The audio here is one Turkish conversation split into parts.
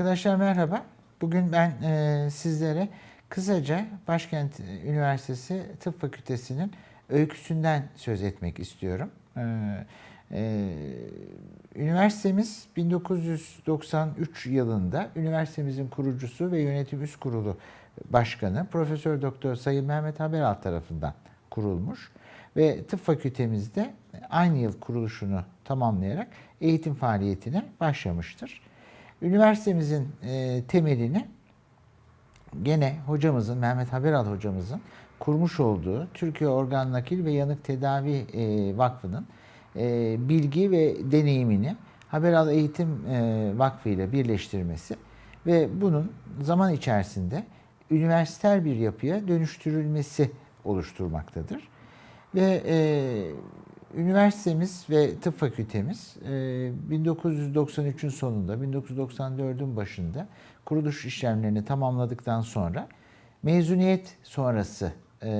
Arkadaşlar merhaba. Bugün ben e, sizlere kısaca Başkent Üniversitesi Tıp Fakültesi'nin öyküsünden söz etmek istiyorum. E, e, üniversitemiz 1993 yılında üniversitemizin kurucusu ve yönetim üst kurulu başkanı Profesör Doktor Sayın Mehmet Haberal tarafından kurulmuş ve tıp fakültemizde aynı yıl kuruluşunu tamamlayarak eğitim faaliyetine başlamıştır. Üniversitemizin e, temelini gene hocamızın, Mehmet Haberal hocamızın kurmuş olduğu Türkiye Organ Nakil ve Yanık Tedavi e, Vakfı'nın e, bilgi ve deneyimini Haberal Eğitim e, Vakfı ile birleştirmesi ve bunun zaman içerisinde üniversiter bir yapıya dönüştürülmesi oluşturmaktadır. Ve e, üniversitemiz ve tıp fakültemiz e, 1993'ün sonunda, 1994'ün başında kuruluş işlemlerini tamamladıktan sonra mezuniyet sonrası e,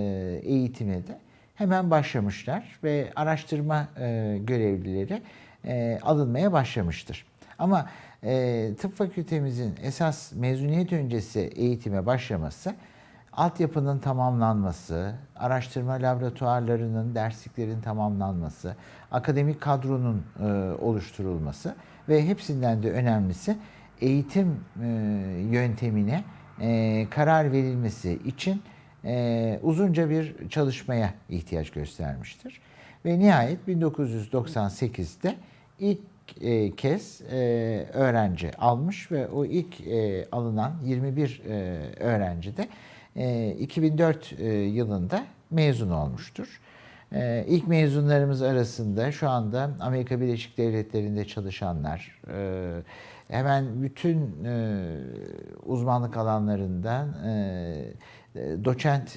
eğitime de hemen başlamışlar ve araştırma e, görevlileri e, alınmaya başlamıştır. Ama e, tıp fakültemizin esas mezuniyet öncesi eğitime başlaması altyapının tamamlanması, araştırma laboratuvarlarının, dersliklerin tamamlanması, akademik kadronun e, oluşturulması ve hepsinden de önemlisi eğitim e, yöntemine e, karar verilmesi için e, uzunca bir çalışmaya ihtiyaç göstermiştir. Ve nihayet 1998'de ilk e, kez e, öğrenci almış ve o ilk e, alınan 21 e, öğrenci de 2004 e, yılında mezun olmuştur. E, ilk mezunlarımız arasında şu anda Amerika Birleşik Devletleri'nde çalışanlar, e, hemen bütün e, uzmanlık alanlarından doçent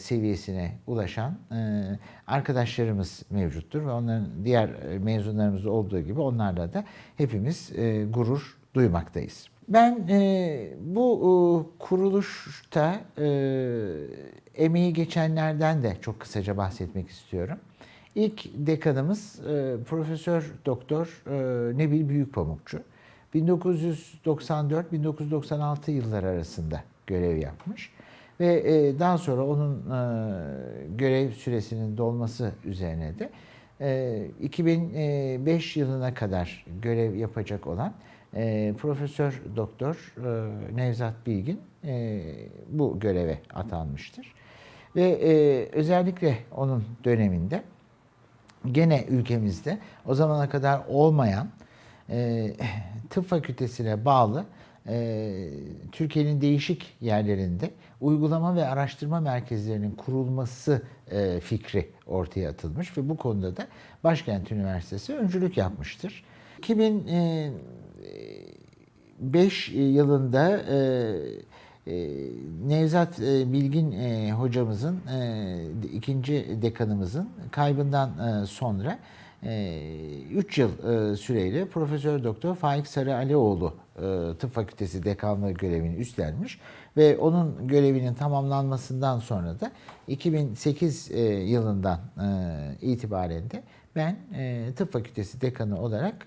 seviyesine ulaşan arkadaşlarımız mevcuttur ve onların diğer mezunlarımız olduğu gibi onlarla da hepimiz gurur duymaktayız. Ben e, bu e, kuruluşta e, emeği geçenlerden de çok kısaca bahsetmek istiyorum. İlk dekanımız e, Profesör Doktor e, Nebil Büyükpamukçu. 1994-1996 yılları arasında görev yapmış ve e, daha sonra onun e, görev süresinin dolması üzerine de e, 2005 yılına kadar görev yapacak olan e, Profesör Doktor e, Nevzat Bilgin e, bu göreve atanmıştır. Ve e, özellikle onun döneminde gene ülkemizde o zamana kadar olmayan e, tıp fakültesine bağlı e, Türkiye'nin değişik yerlerinde uygulama ve araştırma merkezlerinin kurulması e, fikri ortaya atılmış ve bu konuda da Başkent Üniversitesi öncülük yapmıştır. 2005 yılında e, e, Nevzat e, Bilgin e, hocamızın, ikinci dekanımızın kaybından sonra 3 yıl süreyle Profesör Doktor Faik Sarı Alioğlu Tıp Fakültesi dekanlığı görevini üstlenmiş ve onun görevinin tamamlanmasından sonra da 2008 yılından itibaren de ben Tıp Fakültesi dekanı olarak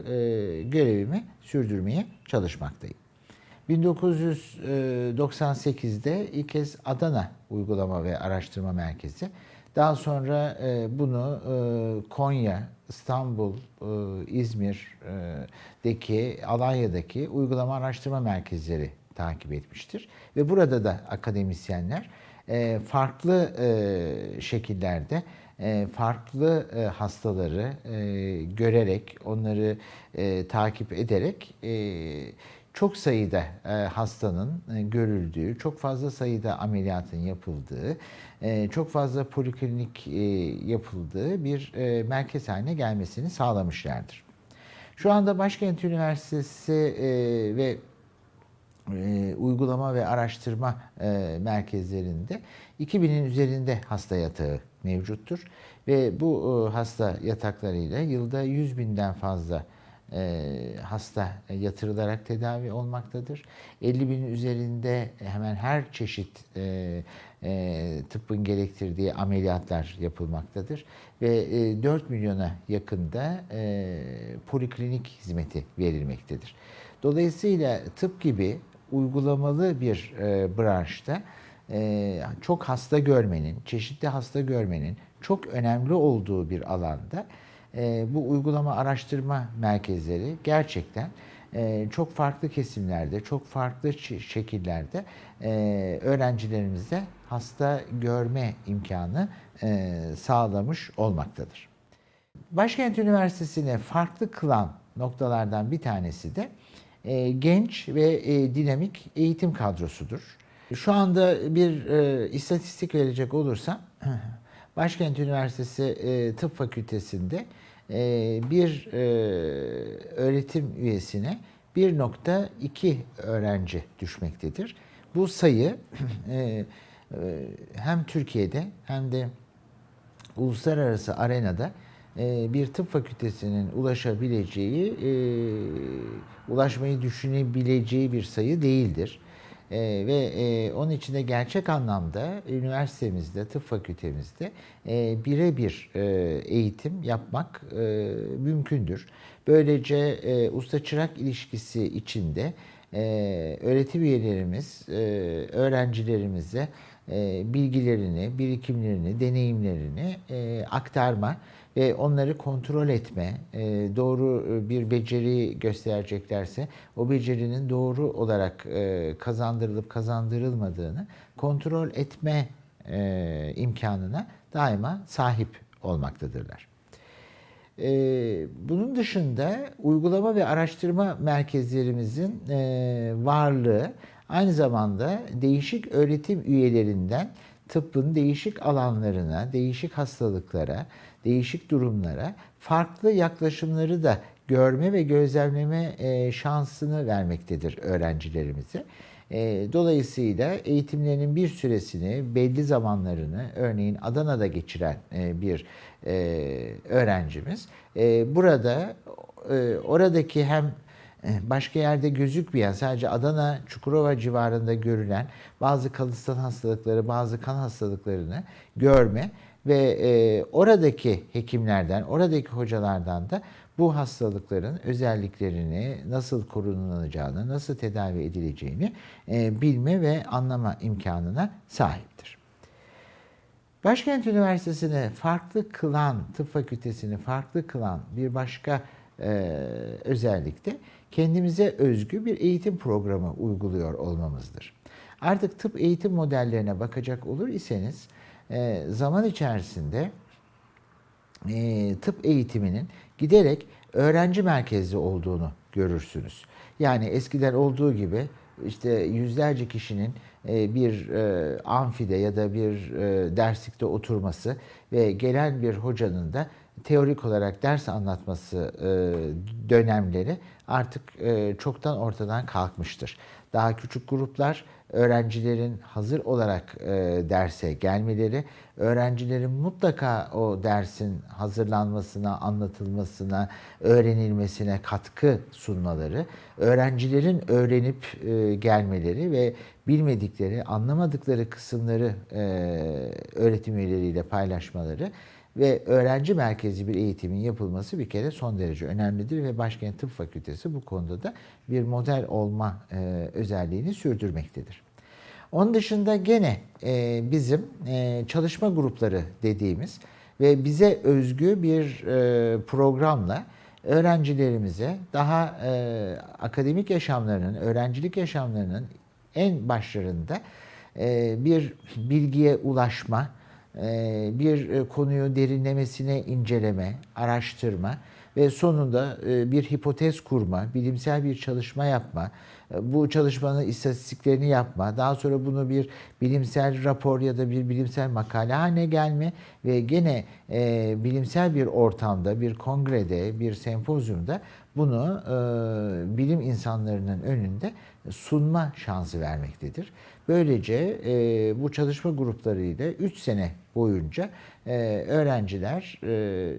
görevimi sürdürmeye çalışmaktayım. 1998'de ilk kez Adana Uygulama ve Araştırma Merkezi, daha sonra bunu Konya, İstanbul, İzmir'deki, Alanya'daki uygulama araştırma merkezleri takip etmiştir. Ve burada da akademisyenler farklı şekillerde farklı hastaları görerek, onları takip ederek çok sayıda e, hastanın e, görüldüğü, çok fazla sayıda ameliyatın yapıldığı, e, çok fazla poliklinik e, yapıldığı bir e, merkez haline gelmesini sağlamışlardır. Şu anda Başkent Üniversitesi e, ve e, uygulama ve araştırma e, merkezlerinde 2000'in üzerinde hasta yatağı mevcuttur ve bu e, hasta yataklarıyla yılda 100 binden fazla e, hasta yatırılarak tedavi olmaktadır. 50 binin üzerinde hemen her çeşit e, tıbbın gerektirdiği ameliyatlar yapılmaktadır. Ve e, 4 milyona yakında poliklinik hizmeti verilmektedir. Dolayısıyla tıp gibi uygulamalı bir branşta e, çok hasta görmenin, çeşitli hasta görmenin çok önemli olduğu bir alanda e, bu uygulama araştırma merkezleri gerçekten e, çok farklı kesimlerde, çok farklı şekillerde e, öğrencilerimize hasta görme imkanı e, sağlamış olmaktadır. Başkent Üniversitesi'ne farklı kılan noktalardan bir tanesi de genç ve dinamik eğitim kadrosudur. Şu anda bir e, istatistik verecek olursam, Başkent Üniversitesi e, Tıp Fakültesi'nde e, bir e, öğretim üyesine 1.2 öğrenci düşmektedir. Bu sayı e, e, hem Türkiye'de hem de uluslararası arenada e, bir tıp fakültesinin ulaşabileceği, e, ulaşmayı düşünebileceği bir sayı değildir. E, ve e, onun içinde gerçek anlamda üniversitemizde, tıp fakültemizde e, birebir e, eğitim yapmak e, mümkündür. Böylece e, usta-çırak ilişkisi içinde e, öğretim üyelerimiz, e, öğrencilerimize e, bilgilerini, birikimlerini, deneyimlerini e, aktarma ve onları kontrol etme, e, doğru bir beceri göstereceklerse o becerinin doğru olarak kazandırılıp kazandırılmadığını kontrol etme imkanına daima sahip olmaktadırlar. Bunun dışında uygulama ve araştırma merkezlerimizin varlığı aynı zamanda değişik öğretim üyelerinden tıbbın değişik alanlarına, değişik hastalıklara, değişik durumlara farklı yaklaşımları da görme ve gözlemleme e, şansını vermektedir öğrencilerimize. E, dolayısıyla eğitimlerinin bir süresini, belli zamanlarını, örneğin Adana'da geçiren e, bir öğrencimiz, burada oradaki hem başka yerde gözükmeyen, sadece Adana, Çukurova civarında görülen bazı kalıtsal hastalıkları, bazı kan hastalıklarını görme ve e, oradaki hekimlerden, oradaki hocalardan da bu hastalıkların özelliklerini, nasıl korunulacağını, nasıl tedavi edileceğini e, bilme ve anlama imkanına sahiptir. Başkent Üniversitesi'ni farklı kılan, tıp fakültesini farklı kılan bir başka e, özellik de kendimize özgü bir eğitim programı uyguluyor olmamızdır. Artık tıp eğitim modellerine bakacak olur iseniz e, zaman içerisinde e, tıp eğitiminin giderek öğrenci merkezli olduğunu görürsünüz. Yani eskiden olduğu gibi işte yüzlerce kişinin e, bir e, amfide ya da bir e, derslikte oturması ve gelen bir hocanın da teorik olarak ders anlatması dönemleri artık çoktan ortadan kalkmıştır. Daha küçük gruplar öğrencilerin hazır olarak e, derse gelmeleri, öğrencilerin mutlaka o dersin hazırlanmasına, anlatılmasına, öğrenilmesine katkı sunmaları, öğrencilerin öğrenip e, gelmeleri ve bilmedikleri, anlamadıkları kısımları e, öğretim üyeleriyle paylaşmaları ve öğrenci merkezi bir eğitimin yapılması bir kere son derece önemlidir ve Başkent Tıp Fakültesi bu konuda da bir model olma e, özelliğini sürdürmektedir. Onun dışında gene e, bizim e, çalışma grupları dediğimiz ve bize özgü bir e, programla öğrencilerimize daha e, akademik yaşamlarının, öğrencilik yaşamlarının en başlarında e, bir bilgiye ulaşma, bir e, konuyu derinlemesine inceleme, araştırma ve sonunda e, bir hipotez kurma, bilimsel bir çalışma yapma, bu çalışmanın istatistiklerini yapma, daha sonra bunu bir bilimsel rapor ya da bir bilimsel makale haline gelme ve gene bilimsel bir ortamda, bir kongrede, bir sempozyumda bunu bilim insanlarının önünde sunma şansı vermektedir. Böylece e, bu çalışma grupları ile 3 sene boyunca e, öğrenciler, e,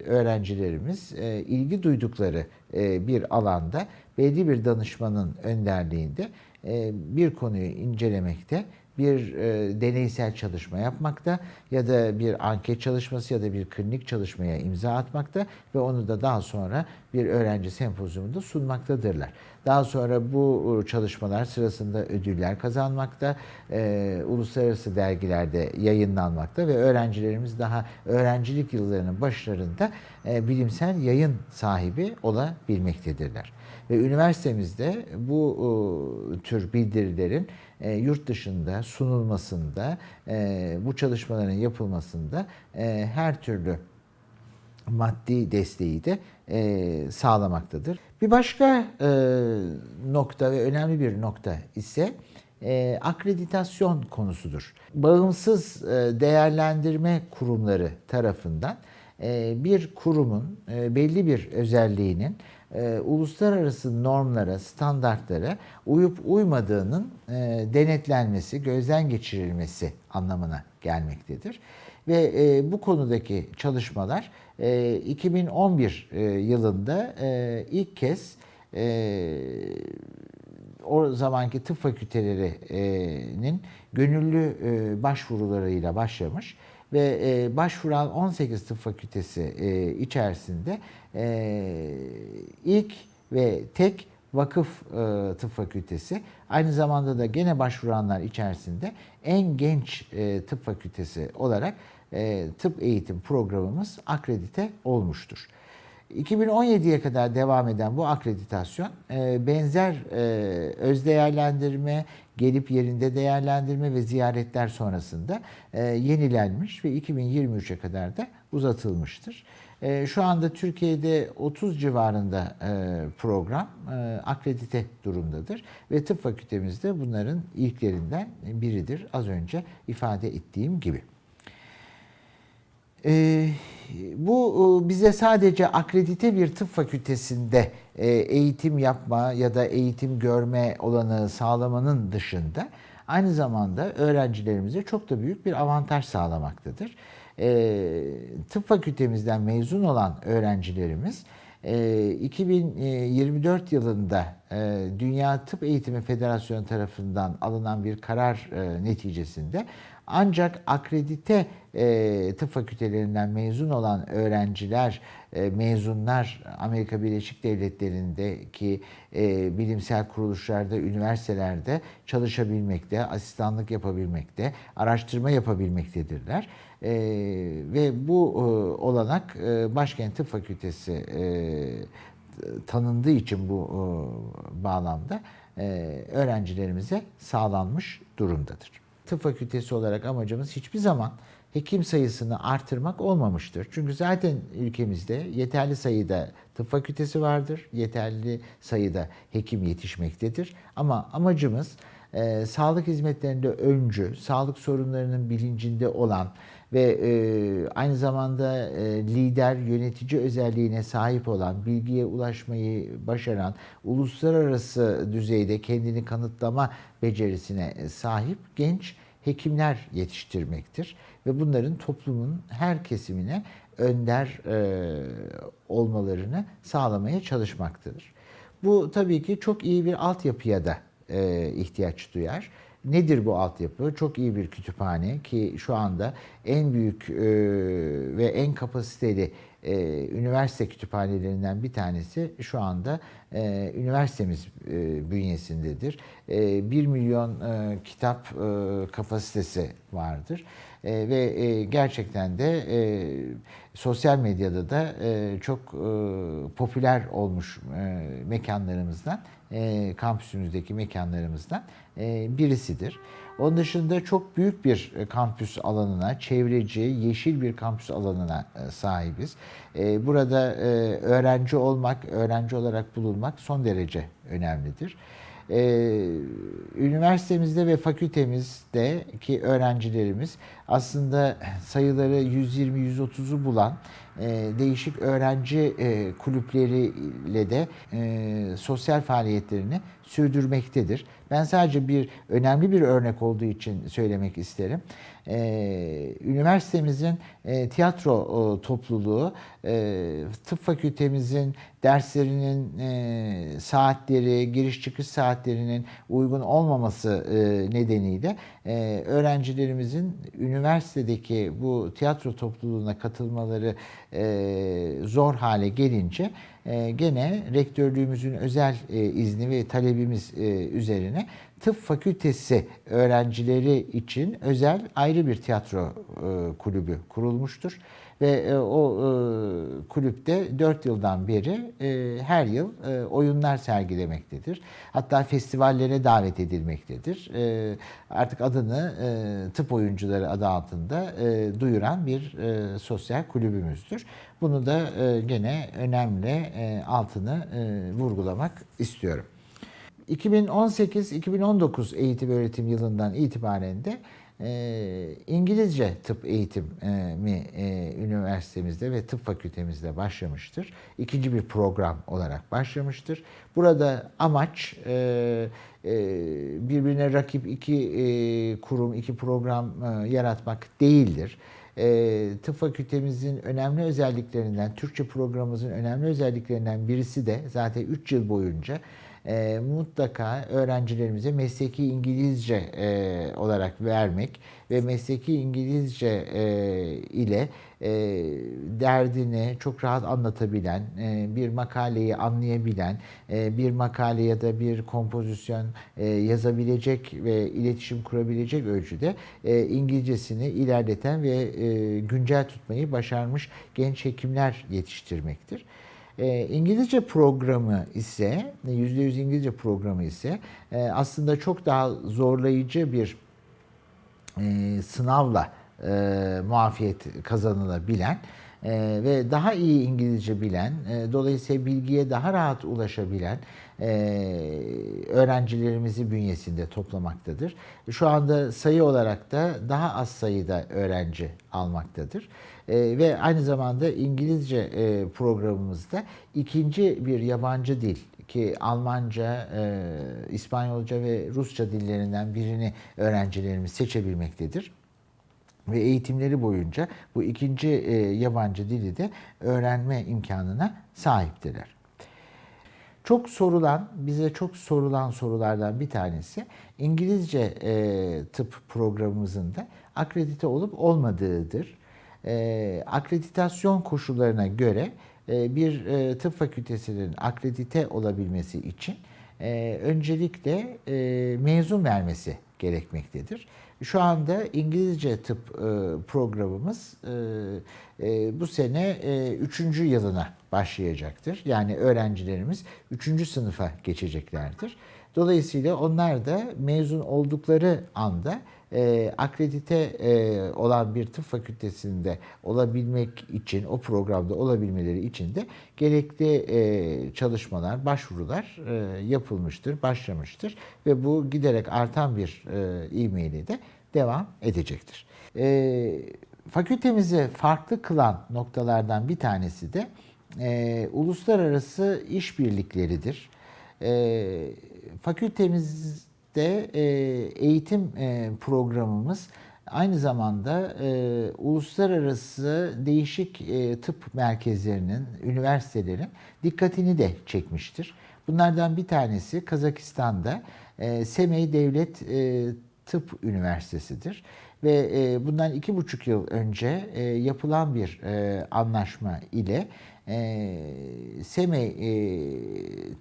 öğrencilerimiz e, ilgi duydukları e, bir alanda belli bir danışmanın önderliğinde e, bir konuyu incelemekte, bir e, deneysel çalışma yapmakta ya da bir anket çalışması ya da bir klinik çalışmaya imza atmakta ve onu da daha sonra bir öğrenci sempozyumunda sunmaktadırlar. Daha sonra bu çalışmalar sırasında ödüller kazanmakta, e, uluslararası dergilerde yayınlanmakta ve öğrencilerimiz daha öğrencilik yıllarının başlarında e, bilimsel yayın sahibi olabilmektedirler. Ve üniversitemizde bu e, tür bildirilerin e, yurt dışında sunulmasında, e, bu çalışmaların yapılmasında e, her türlü maddi desteği de e, sağlamaktadır. Bir başka e, nokta ve önemli bir nokta ise e, akreditasyon konusudur. Bağımsız e, değerlendirme kurumları tarafından bir kurumun e, belli bir özelliğinin e, uluslararası normlara, standartlara uyup uymadığının e, denetlenmesi, gözden geçirilmesi anlamına gelmektedir. Ve e, bu konudaki çalışmalar e, 2011 e, yılında e, ilk kez e, o zamanki tıp fakültelerinin gönüllü e, başvurularıyla başlamış ve e, başvuran 18 tıp fakültesi e, içerisinde e, ilk ve tek vakıf e, tıp fakültesi aynı zamanda da gene başvuranlar içerisinde en genç e, tıp fakültesi olarak e, tıp eğitim programımız akredite olmuştur. 2017'ye kadar devam eden bu akreditasyon e, benzer e, öz değerlendirme, gelip yerinde değerlendirme ve ziyaretler sonrasında e, yenilenmiş ve 2023'e kadar da uzatılmıştır. Şu anda Türkiye'de 30 civarında program akredite durumdadır ve tıp fakültemizde bunların ilklerinden biridir az önce ifade ettiğim gibi. Ee, bu e, bize sadece akredite bir tıp fakültesinde e, eğitim yapma ya da eğitim görme olanı sağlamanın dışında aynı zamanda öğrencilerimize çok da büyük bir avantaj sağlamaktadır. Ee, tıp fakültemizden mezun olan öğrencilerimiz 2024 e, yılında Dünya Tıp Eğitimi Federasyonu tarafından alınan bir karar neticesinde ancak akredite e, tıp fakültelerinden mezun olan öğrenciler, e, mezunlar Amerika Birleşik Devletleri'ndeki e, bilimsel kuruluşlarda, üniversitelerde çalışabilmekte, asistanlık yapabilmekte, araştırma yapabilmektedirler. E, ve bu e, olanak e, Başkent Tıp Fakültesi e, tanındığı için bu e, bağlamda e, öğrencilerimize sağlanmış durumdadır tıp fakültesi olarak amacımız hiçbir zaman hekim sayısını artırmak olmamıştır. Çünkü zaten ülkemizde yeterli sayıda tıp fakültesi vardır, yeterli sayıda hekim yetişmektedir. Ama amacımız e, sağlık hizmetlerinde öncü, sağlık sorunlarının bilincinde olan ve e, aynı zamanda e, lider, yönetici özelliğine sahip olan, bilgiye ulaşmayı başaran, uluslararası düzeyde kendini kanıtlama becerisine sahip genç hekimler yetiştirmektir. Ve bunların toplumun her kesimine önder e, olmalarını sağlamaya çalışmaktadır. Bu tabii ki çok iyi bir altyapıya da e, ihtiyaç duyar. Nedir bu altyapı? Çok iyi bir kütüphane ki şu anda en büyük e, ve en kapasiteli e, üniversite kütüphanelerinden bir tanesi şu anda e, üniversitemiz bünyesindedir. E, 1 milyon kitap kapasitesi vardır. Ve gerçekten de sosyal medyada da e, çok e, popüler olmuş e, mekanlarımızdan, e, kampüsümüzdeki mekanlarımızdan e, birisidir. Onun dışında çok büyük bir e, kampüs alanına, çevreci, yeşil bir kampüs alanına e, sahibiz. E, burada öğrenci olmak, öğrenci olarak bulunmak son derece önemlidir. E, üniversitemizde ve fakültemizde öğrencilerimiz aslında sayıları 120-130'u bulan e, değişik öğrenci e, kulüpleriyle de e, sosyal faaliyetlerini sürdürmektedir. Ben sadece bir önemli bir örnek olduğu için söylemek isterim. Ee, üniversitemizin e, tiyatro e, topluluğu, e, tıp fakültemizin derslerinin e, saatleri, giriş çıkış saatlerinin uygun olmaması e, nedeniyle e, öğrencilerimizin üniversitedeki bu tiyatro topluluğuna katılmaları e, zor hale gelince e, gene rektörlüğümüzün özel e, izni ve talebimiz e, üzerine tıp fakültesi öğrencileri için özel ayrı bir tiyatro kulübü kurulmuştur. Ve e, o e, kulüpte 4 yıldan beri e, her yıl oyunlar sergilemektedir. Hatta festivallere davet edilmektedir. Artık adını tıp oyuncuları adı altında duyuran bir sosyal kulübümüzdür. Bunu da gene önemli altını vurgulamak istiyorum. 2018-2019 eğitim öğretim yılından itibaren de e, İngilizce tıp eğitimi e, üniversitemizde ve tıp fakültemizde başlamıştır. İkinci bir program olarak başlamıştır. Burada amaç e, e, birbirine rakip iki e, kurum, iki program e, yaratmak değildir. E, tıp fakültemizin önemli özelliklerinden, Türkçe programımızın önemli özelliklerinden birisi de zaten 3 yıl boyunca e, mutlaka öğrencilerimize mesleki İngilizce e, olarak vermek ve mesleki İngilizce e, ile e, derdini çok rahat anlatabilen, e, bir makaleyi anlayabilen, e, bir makale ya da bir kompozisyon e, yazabilecek ve iletişim kurabilecek ölçüde e, İngilizcesini ilerleten ve e, güncel tutmayı başarmış genç hekimler yetiştirmektir. E, İngilizce programı ise, %100 İngilizce programı ise e, aslında çok daha zorlayıcı bir e, sınavla e, muafiyet kazanılabilen e, ve daha iyi İngilizce bilen, e, dolayısıyla bilgiye daha rahat ulaşabilen e, öğrencilerimizi bünyesinde toplamaktadır. Şu anda sayı olarak da daha az sayıda öğrenci almaktadır. E, ve aynı zamanda İngilizce e, programımızda ikinci bir yabancı dil ki Almanca, e, İspanyolca ve Rusça dillerinden birini öğrencilerimiz seçebilmektedir ve eğitimleri boyunca bu ikinci e, yabancı dili de öğrenme imkanına sahiptirler. Çok sorulan, bize çok sorulan sorulardan bir tanesi İngilizce e, tıp programımızın da akredite olup olmadığıdır. E, akreditasyon koşullarına göre e, bir e, tıp fakültesinin akredite olabilmesi için e, öncelikle e, mezun vermesi gerekmektedir. Şu anda İngilizce tıp e, programımız e, e, bu sene e, üçüncü yılına başlayacaktır. Yani öğrencilerimiz üçüncü sınıfa geçeceklerdir. Dolayısıyla onlar da mezun oldukları anda e, akredite e, olan bir tıp fakültesinde olabilmek için, o programda olabilmeleri için de gerekli e, çalışmalar, başvurular e, yapılmıştır, başlamıştır ve bu giderek artan bir e, de devam edecektir. E, fakültemizi farklı kılan noktalardan bir tanesi de e, uluslararası işbirlikleridir. E, fakültemiz de e, eğitim e, programımız aynı zamanda e, uluslararası değişik tıp merkezlerinin, üniversitelerin dikkatini de çekmiştir. Bunlardan bir tanesi Kazakistan'da Semey Devlet Tıp Üniversitesi'dir. Ve bundan iki buçuk yıl önce yapılan bir anlaşma ile Semey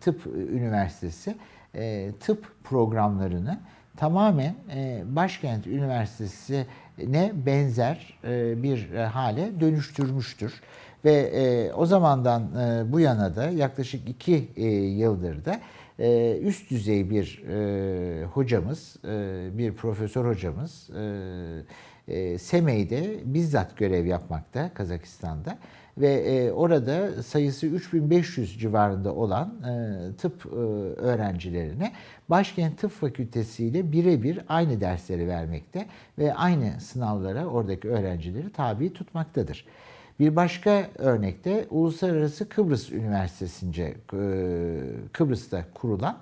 Tıp Üniversitesi e, tıp programlarını tamamen e, Başkent Üniversitesi'ne benzer e, bir hale dönüştürmüştür. Ve e, o zamandan e, bu yana da yaklaşık iki e, yıldır da e, üst düzey bir e, hocamız, e, bir profesör hocamız, e, e, Semey'de bizzat görev yapmakta Kazakistan'da ve e, orada sayısı 3500 civarında olan e, tıp e, öğrencilerine Başkent Tıp Fakültesi ile birebir aynı dersleri vermekte ve aynı sınavlara oradaki öğrencileri tabi tutmaktadır. Bir başka örnekte Uluslararası Kıbrıs Üniversitesi'nce e, Kıbrıs'ta kurulan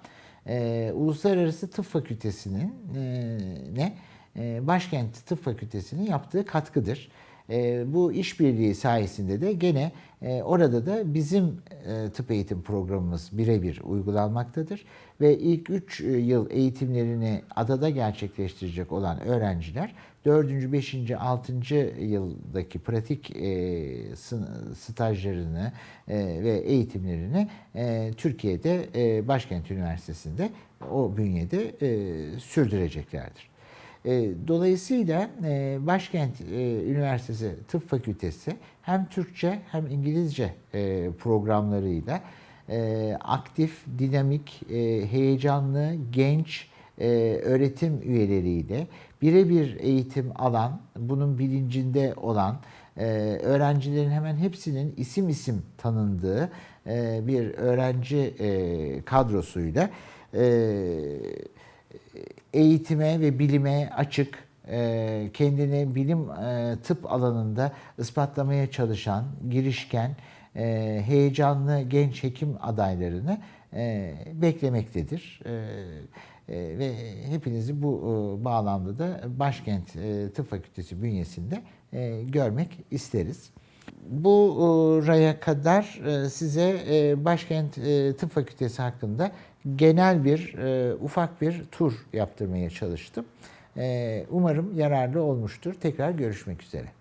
e, Uluslararası Tıp Fakültesi'nin e, ne e, Başkent Tıp Fakültesi'nin yaptığı katkıdır. E, bu işbirliği sayesinde de gene e, orada da bizim e, tıp eğitim programımız birebir uygulanmaktadır. Ve ilk 3 yıl eğitimlerini adada gerçekleştirecek olan öğrenciler 4. 5. 6. yıldaki pratik e, stajlarını e, ve eğitimlerini e, Türkiye'de e, Başkent Üniversitesi'nde o bünyede e, sürdüreceklerdir. E, Dolayısıyla e, Başkent e, Üniversitesi Tıp Fakültesi hem Türkçe hem İngilizce e, programlarıyla e, aktif, dinamik, e, heyecanlı, genç e, öğretim üyeleriyle birebir eğitim alan, bunun bilincinde olan e, öğrencilerin hemen hepsinin isim isim tanındığı e, bir öğrenci e, kadrosuyla e, eğitime ve bilime açık, e, kendini bilim e, tıp alanında ispatlamaya çalışan, girişken, e, heyecanlı genç hekim adaylarını beklemektedir. Ve hepinizi bu bağlamda da Başkent Tıp Fakültesi bünyesinde görmek isteriz. Bu e, kadar e, size e, Başkent Tıp Fakültesi hakkında genel bir, ufak bir tur yaptırmaya çalıştım. Umarım yararlı olmuştur. Tekrar görüşmek üzere.